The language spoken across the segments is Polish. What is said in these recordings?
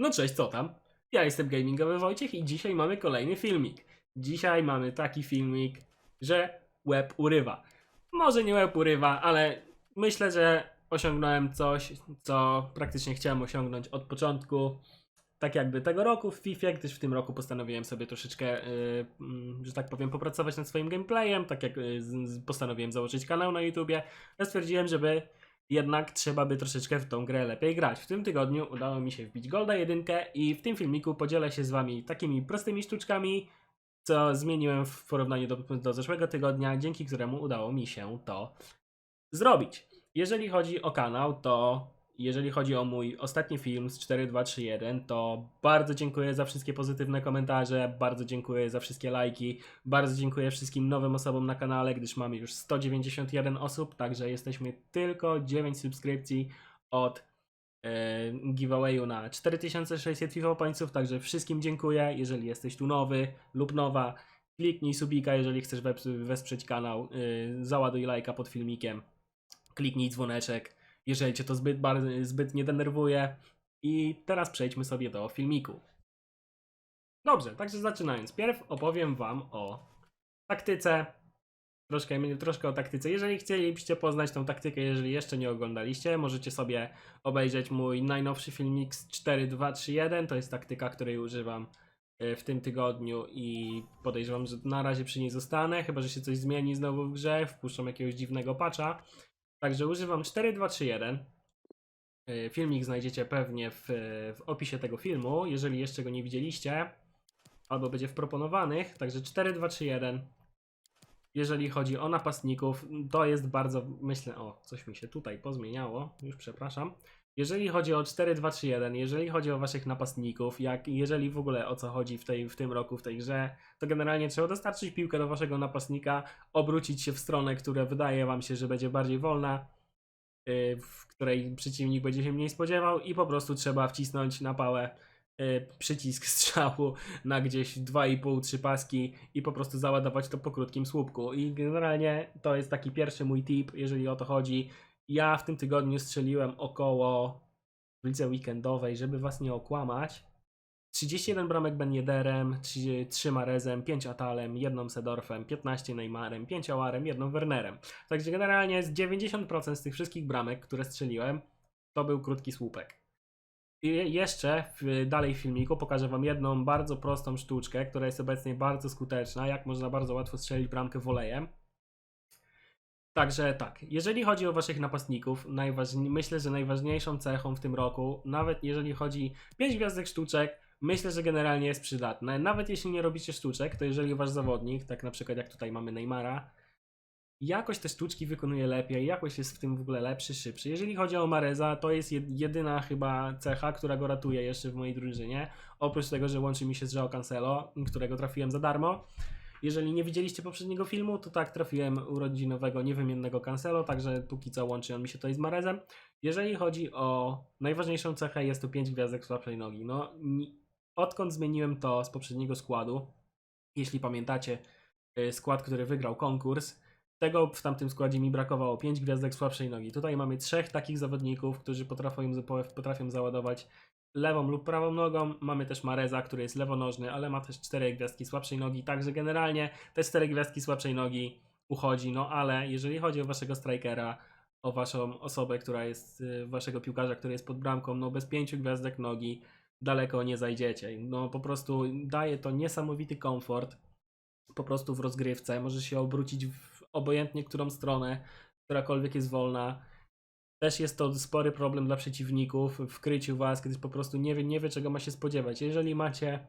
No cześć, co tam? Ja jestem Gamingowy Wojciech i dzisiaj mamy kolejny filmik. Dzisiaj mamy taki filmik, że łeb urywa. Może nie łeb urywa, ale myślę, że osiągnąłem coś, co praktycznie chciałem osiągnąć od początku. Tak jakby tego roku w FIFA, gdyż w tym roku postanowiłem sobie troszeczkę, yy, że tak powiem, popracować nad swoim gameplayem, tak jak yy, postanowiłem założyć kanał na YouTubie. Ja stwierdziłem, żeby jednak trzeba by troszeczkę w tą grę lepiej grać. W tym tygodniu udało mi się wbić Golda 1 i w tym filmiku podzielę się z wami takimi prostymi sztuczkami, co zmieniłem w porównaniu do, do zeszłego tygodnia, dzięki któremu udało mi się to zrobić. Jeżeli chodzi o kanał, to jeżeli chodzi o mój ostatni film z 4231, to bardzo dziękuję za wszystkie pozytywne komentarze, bardzo dziękuję za wszystkie lajki, bardzo dziękuję wszystkim nowym osobom na kanale, gdyż mamy już 191 osób, także jesteśmy tylko 9 subskrypcji od e, giveawayu na 4600 FIFA Pointsów, także wszystkim dziękuję. Jeżeli jesteś tu nowy lub nowa, kliknij subika, jeżeli chcesz wesprzeć kanał, y, załaduj lajka pod filmikiem, kliknij dzwoneczek, jeżeli cię to zbyt, zbyt nie denerwuje. I teraz przejdźmy sobie do filmiku. Dobrze, także zaczynając. Pierw opowiem wam o taktyce. Troszkę, troszkę o taktyce. Jeżeli chcielibyście poznać tą taktykę, jeżeli jeszcze nie oglądaliście, możecie sobie obejrzeć mój najnowszy filmik z 4231. To jest taktyka, której używam e, w tym tygodniu i podejrzewam, że na razie przy niej zostanę, chyba że się coś zmieni znowu w grze, wpuszczą jakiegoś dziwnego patcha. Także używam 4231. E, Filmik znajdziecie pewnie w, w opisie tego filmu, jeżeli jeszcze go nie widzieliście, albo będzie w proponowanych. Także 4231. Jeżeli chodzi o napastników, to jest bardzo, myślę, o, coś mi się tutaj pozmieniało, już przepraszam. Jeżeli chodzi o 4-2-3-1, jeżeli chodzi o waszych napastników, jak jeżeli w ogóle o co chodzi w, tej, w tym roku w tej grze, to generalnie trzeba dostarczyć piłkę do waszego napastnika, obrócić się w stronę, która wydaje wam się, że będzie bardziej wolna, yy, w której przeciwnik będzie się mniej spodziewał i po prostu trzeba wcisnąć na pałę yy, przycisk strzału na gdzieś 2,5-3 paski i po prostu załadować to po krótkim słupku. I generalnie to jest taki pierwszy mój tip, jeżeli o to chodzi. Ja w tym tygodniu strzeliłem około w lidze weekendowej, żeby was nie okłamać. 31 bramek Ben Yedderem, 3, 3 Marezem, 5 Atalem, 1 Sedorfem, 15 Neymarem, 5 Awarem, 1 Wernerem. Także generalnie z 90% z tych wszystkich bramek, które strzeliłem, to był krótki słupek. I jeszcze w, dalej w filmiku pokażę Wam jedną bardzo prostą sztuczkę, która jest obecnie bardzo skuteczna, jak można bardzo łatwo strzelić bramkę wolejem. Także tak, jeżeli chodzi o Waszych napastników, myślę, że najważniejszą cechą w tym roku, nawet jeżeli chodzi 5 gwiazdek sztuczek, myślę, że generalnie jest przydatne. Nawet jeśli nie robicie sztuczek, to jeżeli Wasz zawodnik, tak na przykład jak tutaj mamy Neymara, jakoś te sztuczki wykonuje lepiej, jakoś jest w tym w ogóle lepszy, szybszy. Jeżeli chodzi o Mareza, to jest jed- jedyna chyba cecha, która go ratuje jeszcze w mojej drużynie. Oprócz tego, że łączy mi się z Joao Cancelo, którego trafiłem za darmo. Jeżeli nie widzieliście poprzedniego filmu, to tak, trafiłem urodzinowego, niewymiennego Cancelo, także póki co łączy on mi się tutaj z Marezem. Jeżeli chodzi o najważniejszą cechę, jest to 5 gwiazdek słabszej nogi. No, odkąd zmieniłem to z poprzedniego składu, jeśli pamiętacie y, skład, który wygrał konkurs, tego w tamtym składzie mi brakowało 5 gwiazdek słabszej nogi. Tutaj mamy trzech takich zawodników, którzy potrafią, potrafią załadować lewą lub prawą nogą. Mamy też Mareza, który jest lewonożny, ale ma też 4 gwiazdki słabszej nogi, także generalnie te 4 gwiazdki słabszej nogi uchodzi, no ale jeżeli chodzi o waszego strikera, o waszą osobę, która jest, y, waszego piłkarza, który jest pod bramką, no bez 5 gwiazdek nogi daleko nie zajdziecie. No po prostu daje to niesamowity komfort po prostu w rozgrywce. Możesz się obrócić w obojętnie którą stronę, którakolwiek jest wolna. Też jest to spory problem dla przeciwników w kryciu was, gdyż po prostu nie wie, nie wie czego ma się spodziewać. Jeżeli macie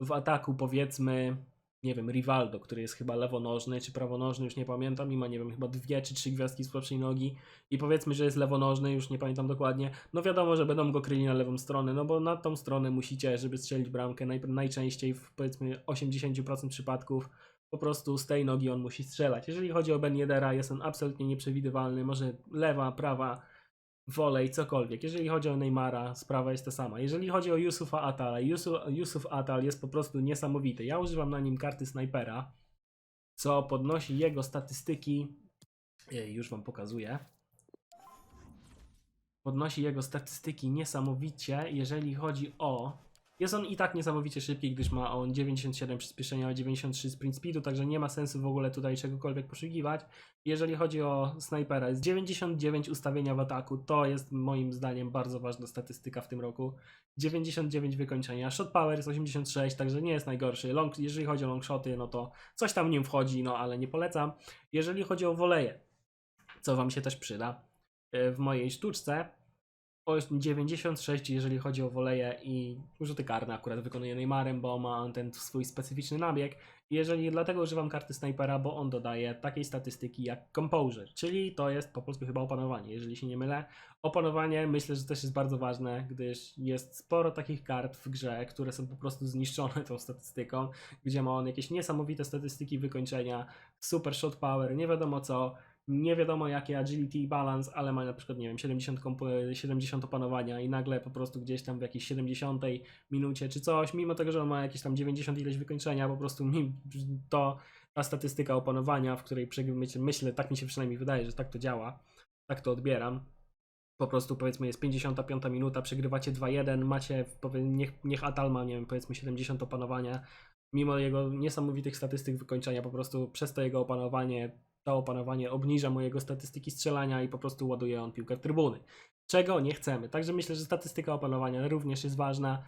w ataku powiedzmy, nie wiem, Rivaldo, który jest chyba lewonożny czy prawonożny, już nie pamiętam, i ma, nie wiem, chyba dwie czy trzy gwiazdki słabszej nogi i powiedzmy, że jest lewonożny, już nie pamiętam dokładnie, no wiadomo, że będą go kryli na lewą stronę, no bo na tą stronę musicie, żeby strzelić bramkę, naj, najczęściej w powiedzmy 80% przypadków po prostu z tej nogi on musi strzelać. Jeżeli chodzi o Ben Yedera, jest on absolutnie nieprzewidywalny, może lewa, prawa, wolej, cokolwiek. Jeżeli chodzi o Neymara, sprawa jest ta sama. Jeżeli chodzi o Yusufa Atala, Yusuf, Yusuf Atal jest po prostu niesamowity. Ja używam na nim karty snajpera, co podnosi jego statystyki. Już wam pokazuję. podnosi jego statystyki niesamowicie, jeżeli chodzi o. Jest on i tak niesamowicie szybki, gdyż ma on 97 przyspieszenia, 93 sprint speedu, także nie ma sensu w ogóle tutaj czegokolwiek poszukiwać. Jeżeli chodzi o snajpera, jest 99 ustawienia w ataku, to jest moim zdaniem bardzo ważna statystyka w tym roku. 99 wykończenia, shot power jest 86, także nie jest najgorszy. Long, jeżeli chodzi o longshoty, no to coś tam nim wchodzi, no ale nie polecam. Jeżeli chodzi o woleje, co wam się też przyda, e, w mojej sztuczce o 96, jeżeli chodzi o woleje i rzuty karne akurat wykonuje Neymarem, bo ma on ten swój specyficzny nabieg. Jeżeli dlatego używam karty snajpera, bo on dodaje takiej statystyki jak Composure, czyli to jest po polsku chyba opanowanie, jeżeli się nie mylę. Opanowanie myślę, że też jest bardzo ważne, gdyż jest sporo takich kart w grze, które są po prostu zniszczone tą statystyką, gdzie ma on jakieś niesamowite statystyki wykończenia, super shot power, nie wiadomo co, nie wiadomo jakie agility i balance, ale ma na przykład, nie wiem, 70, kompo- 70 opanowania i nagle po prostu gdzieś tam w jakiejś 70 minucie czy coś, mimo tego, że on ma jakieś tam 90 ileś wykończenia, po prostu mi to ta statystyka opanowania, w której myślę, tak mi się przynajmniej wydaje, że tak to działa, tak to odbieram. Po prostu powiedzmy jest 55 minuta, przegrywacie 2-1, macie, niech, niech Atal ma, nie wiem, powiedzmy 70 opanowania, mimo jego niesamowitych statystyk wykończenia, po prostu przez to jego opanowanie, to opanowanie obniża mojego statystyki strzelania i po prostu ładuje on piłkę w trybuny. Czego nie chcemy. Także myślę, że statystyka opanowania również jest ważna,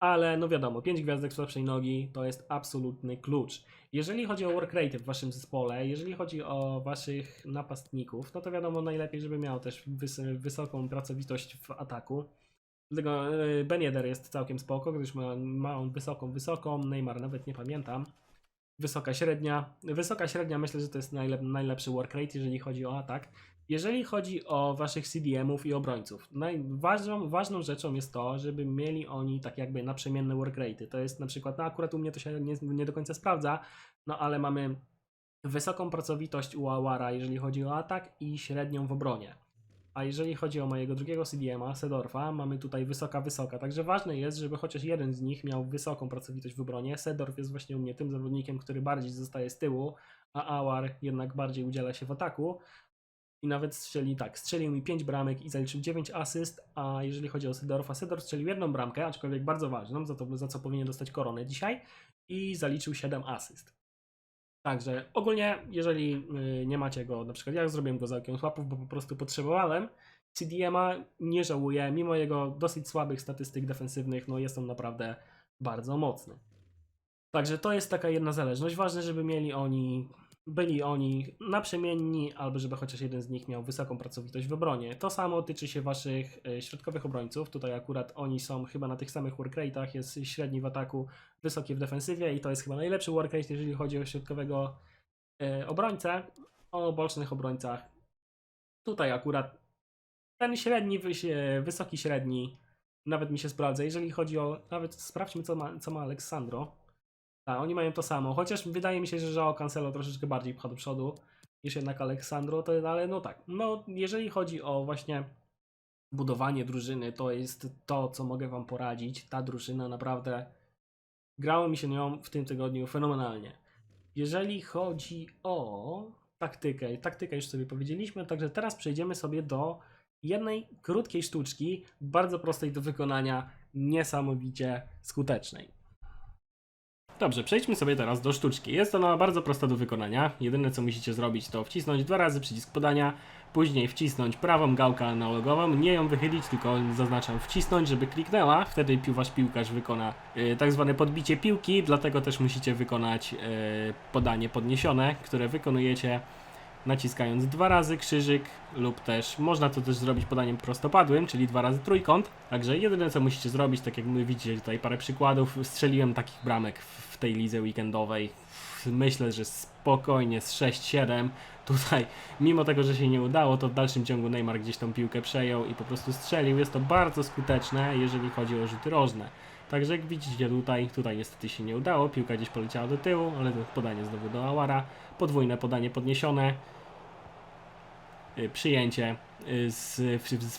ale no wiadomo, 5 gwiazdek słabszej nogi to jest absolutny klucz. Jeżeli chodzi o work rate w waszym zespole, jeżeli chodzi o waszych napastników, no to wiadomo, najlepiej, żeby miał też wys- wysoką pracowitość w ataku. Dlatego e, Ben Yedder jest całkiem spoko, gdyż ma, ma on wysoką, wysoką, Neymar nawet nie pamiętam. Wysoka średnia. Wysoka średnia myślę, że to jest najlep najlepszy work rate, jeżeli chodzi o atak. Jeżeli chodzi o waszych CDM-ów i obrońców, najważną ważną rzeczą jest to, żeby mieli oni tak jakby naprzemienne work rate'y. To jest na przykład, no akurat u mnie to się nie, nie do końca sprawdza, no ale mamy wysoką pracowitość u Awara, jeżeli chodzi o atak i średnią w obronie. A jeżeli chodzi o mojego drugiego CDM-a, Sedorfa, mamy tutaj wysoka, wysoka. Także ważne jest, żeby chociaż jeden z nich miał wysoką pracowitość w obronie. Sedorf jest właśnie u mnie tym zawodnikiem, który bardziej zostaje z tyłu, a Awar jednak bardziej udziela się w ataku. I nawet strzeli tak, strzelił mi 5 bramek i zaliczył 9 asyst, a jeżeli chodzi o Sedorfa, Sedorf strzelił jedną bramkę, aczkolwiek bardzo ważną, za, to, za co powinien dostać koronę dzisiaj i zaliczył 7 asyst. Także ogólnie, jeżeli y, nie macie go, na przykład ja zrobiłem go za okiem słapów, bo po prostu potrzebowałem, CDM-a nie żałuję, mimo jego dosyć słabych statystyk defensywnych, no jest on naprawdę bardzo mocny. Także to jest taka jedna zależność. Ważne, żeby mieli oni, byli oni naprzemienni, albo żeby chociaż jeden z nich miał wysoką pracowitość w obronie. To samo tyczy się waszych e, środkowych obrońców. Tutaj akurat oni są chyba na tych samych workrate'ach, jest średni w ataku, wysoki w defensywie i to jest chyba najlepszy workrate, jeżeli chodzi o środkowego e, obrońcę. O bocznych obrońcach. Tutaj akurat ten średni, wysoki średni nawet mi się sprawdza. Jeżeli chodzi o, nawet sprawdźmy co ma, co ma Aleksandro. Tak, oni mają to samo, chociaż wydaje mi się, że Joao Cancelo troszeczkę bardziej pcha do przodu niż jednak Aleksandro, to, ale no tak, no jeżeli chodzi o właśnie budowanie drużyny, to jest to, co mogę wam poradzić. Ta drużyna naprawdę grało mi się nią w tym tygodniu fenomenalnie. Jeżeli chodzi o taktykę, taktykę już sobie powiedzieliśmy, także teraz przejdziemy sobie do jednej krótkiej sztuczki, bardzo prostej do wykonania, niesamowicie skutecznej. Dobrze, przejdźmy sobie teraz do sztuczki. Jest ona bardzo prosta do wykonania. Jedyne co musicie zrobić to wcisnąć dwa razy przycisk podania, później wcisnąć prawą gałkę analogową, nie ją wychylić, tylko zaznaczam wcisnąć, żeby kliknęła. Wtedy wasz piłkarz wykona y, tak zwane podbicie piłki, dlatego też musicie wykonać y, podanie podniesione, które wykonujecie naciskając dwa razy krzyżyk lub też można to też zrobić podaniem prostopadłym, czyli dwa razy trójkąt. Także jedyne co musicie zrobić, tak jak widzicie tutaj parę przykładów, strzeliłem takich bramek w tej lidze weekendowej. Myślę, że spokojnie z 6-7. Tutaj, mimo tego, że się nie udało, to w dalszym ciągu Neymar gdzieś tą piłkę przejął i po prostu strzelił. Jest to bardzo skuteczne, jeżeli chodzi o rzuty rożne. Także jak widzicie tutaj, tutaj niestety się nie udało, piłka gdzieś poleciała do tyłu, ale podanie znowu do Awara, podwójne podanie podniesione, przyjęcie y, z,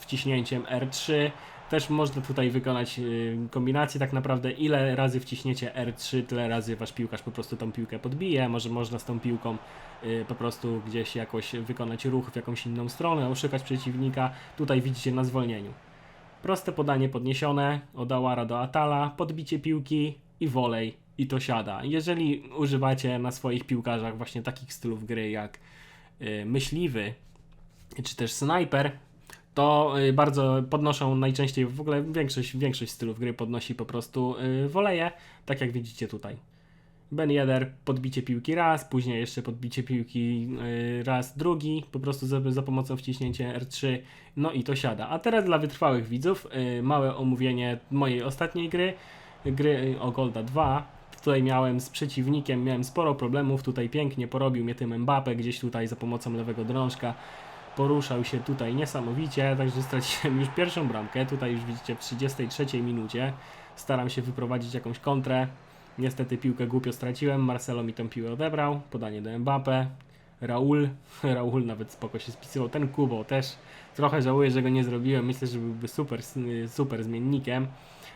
wciśnięciem R3, Też można tutaj wykonać y, kombinację tak naprawdę ile razy wciśniecie R3, tyle razy wasz piłkarz po prostu tą piłkę podbije, może można z tą piłką y, po prostu gdzieś jakoś wykonać ruch w jakąś inną stronę, oszukać przeciwnika. Tutaj widzicie na zwolnieniu. Proste podanie podniesione, od Awara do Atala, podbicie piłki i wolej i to siada. Jeżeli używacie na swoich piłkarzach właśnie takich stylów gry jak y, myśliwy czy też snajper, to y, bardzo podnoszą najczęściej, w ogóle większość, większość stylów gry podnosi po prostu y, woleje, tak jak widzicie tutaj. Ben Yedder, podbicie piłki raz, później jeszcze podbicie piłki y, raz drugi, po prostu za, za pomocą wciśnięcia R3, no i to siada. A teraz dla wytrwałych widzów, małe omówienie mojej ostatniej gry, gry o Golda 2. Tutaj miałem z przeciwnikiem, miałem sporo problemów, tutaj pięknie porobił mnie tym Mbappe, gdzieś tutaj za pomocą lewego drążka poruszał się tutaj niesamowicie, także straciłem już pierwszą bramkę, tutaj już widzicie w 33 minucie, staram się wyprowadzić jakąś kontrę, niestety piłkę głupio straciłem, Marcelo mi tą piłę odebrał, podanie do Mbappe, Raul, Raul nawet spoko się spisywał, ten Kubo też. Trochę żałuję, że go nie zrobiłem, myślę, że byłby super, super zmiennikiem,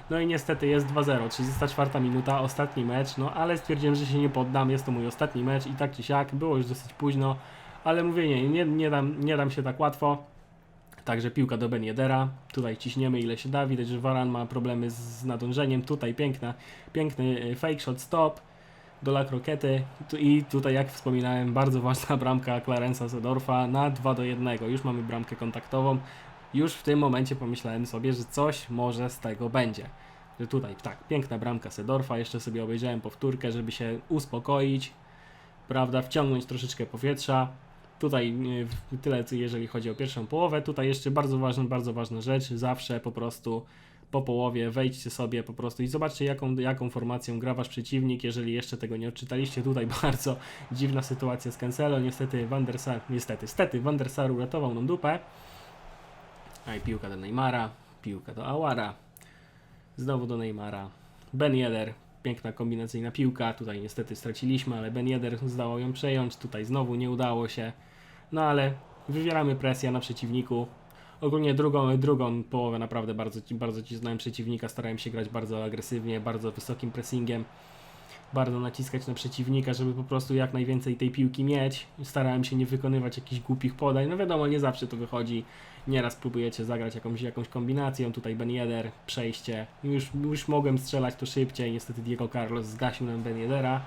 no i niestety jest 2-0, 34 minuta, ostatni mecz, no ale stwierdziłem, że się nie poddam, jest to mój ostatni mecz i tak czy siak, było już dosyć późno, ale mówię nie, nie, nie, dam, nie dam się tak łatwo. Także piłka do Ben Yedera. Tutaj ciśniemy ile się da. Widać, że Varan ma problemy z, nadążeniem. Tutaj piękna, piękny e, fake shot stop do La Croquety. Tu, I tutaj, jak wspominałem, bardzo ważna bramka Clarensa Sedorfa na 2 do 1. Już mamy bramkę kontaktową. Już w tym momencie pomyślałem sobie, że coś może z tego będzie. Że tutaj, tak, piękna bramka Sedorfa. Jeszcze sobie obejrzałem powtórkę, żeby się uspokoić. Prawda, wciągnąć troszeczkę powietrza. Tutaj e, tyle, jeżeli chodzi o pierwszą połowę. Tutaj jeszcze bardzo ważna, bardzo ważna rzecz. Zawsze po prostu po połowie wejdźcie sobie po prostu i zobaczcie, jaką, jaką formacją gra wasz przeciwnik. Jeżeli jeszcze tego nie odczytaliście, tutaj bardzo dziwna sytuacja z Cancelo. Niestety Van der Sar, niestety, stety Van der Sar uratował nam dupę. A i piłka do Neymara, piłka do Awara, znowu do Neymara. Ben Yedder, piękna kombinacyjna piłka. Tutaj niestety straciliśmy, ale Ben Yedder zdało ją przejąć. Tutaj znowu nie udało się. No ale wywieramy presję na przeciwniku. Ogólnie drugą, drugą połowę naprawdę bardzo, ci- bardzo cisnąłem przeciwnika. Starałem się grać bardzo agresywnie, bardzo wysokim pressingiem. Bardzo naciskać na przeciwnika, żeby po prostu jak najwięcej tej piłki mieć. Starałem się nie wykonywać jakichś głupich podań. No wiadomo, nie zawsze to wychodzi. Nieraz próbujecie zagrać jakąś, jakąś kombinacją. Tutaj Ben Yedder, przejście. Już, już mogłem strzelać to szybciej. Niestety Diego Carlos zgasił nam Ben Yeddera.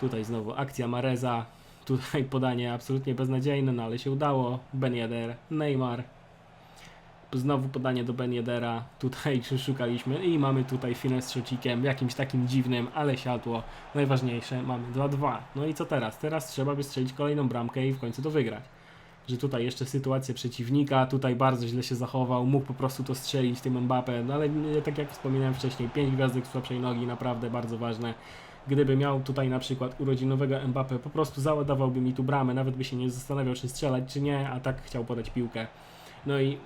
Tutaj znowu akcja Mareza. Tutaj podanie absolutnie beznadziejne, no ale się udało. Ben Yedder, Neymar. Znowu podanie do Ben Yeddera. Tutaj szukaliśmy i mamy tutaj finę z szocikiem, jakimś takim dziwnym, ale siadło. Najważniejsze, mamy 2-2. No i co teraz? Teraz trzeba by strzelić kolejną bramkę i w końcu to wygrać. Że tutaj jeszcze sytuacja przeciwnika, tutaj bardzo źle się zachował, mógł po prostu to strzelić tym Mbappe, no ale tak jak wspominałem wcześniej, 5 gwiazdek słabszej nogi, naprawdę bardzo ważne. Gdyby miał tutaj na przykład urodzinowego Mbappe, po prostu załadowałby mi tu bramę, nawet by się nie zastanawiał, czy strzelać, czy nie, a tak chciał podać piłkę. No i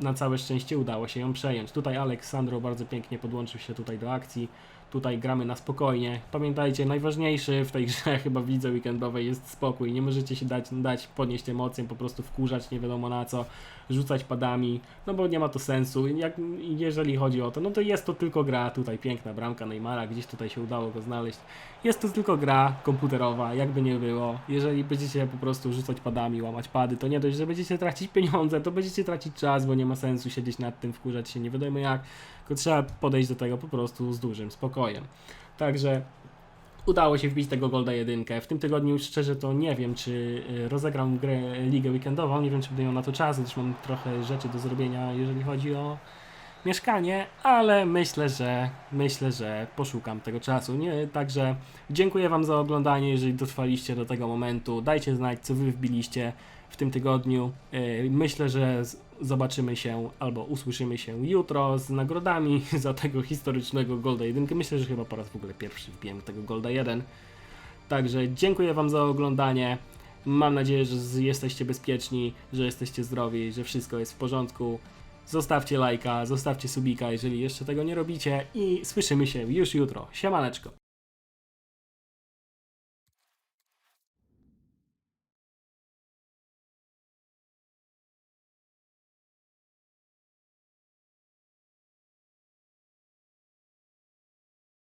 na całe szczęście udało się ją przejąć. Tutaj Aleksandro bardzo pięknie podłączył się tutaj do akcji. Tutaj gramy na spokojnie. Pamiętajcie, najważniejszy w tej grze chyba w lidze weekendowej jest spokój. Nie możecie się dać, dać podnieść emocjom, po prostu wkurzać nie wiadomo na co, rzucać padami, no bo nie ma to sensu. Jak, jeżeli chodzi o to, no to jest to tylko gra. Tutaj piękna bramka Neymara, gdzieś tutaj się udało go znaleźć. Jest to tylko gra komputerowa, jakby nie było. Jeżeli będziecie po prostu rzucać padami, łamać pady, to nie dość, że będziecie tracić pieniądze, to będziecie tracić czas, bo nie ma sensu siedzieć nad tym, wkurzać się nie wiadomo jak, tylko trzeba podejść do tego po prostu z dużym spokojem. Także udało się wbić tego Golda jedynkę. W tym tygodniu szczerze to nie wiem, czy y, rozegram grę ligę weekendową, nie wiem, czy będę miał na to czas, gdyż mam trochę rzeczy do zrobienia, jeżeli chodzi o mieszkanie, ale myślę, że myślę, że poszukam tego czasu. Nie, także dziękuję Wam za oglądanie, jeżeli dotrwaliście do tego momentu. Dajcie znać, co Wy wbiliście w tym tygodniu. Yy, Myślę, że zobaczymy się albo usłyszymy się jutro z nagrodami za tego historycznego Golda 1. Myślę, że chyba po raz w ogóle pierwszy wbiłem tego Golda 1. Także dziękuję Wam za oglądanie. Mam nadzieję, że jesteście bezpieczni, że jesteście zdrowi, że wszystko jest w porządku. Zostawcie lajka, zostawcie subika, jeżeli jeszcze tego nie robicie i słyszymy się już jutro. Siemaneczko.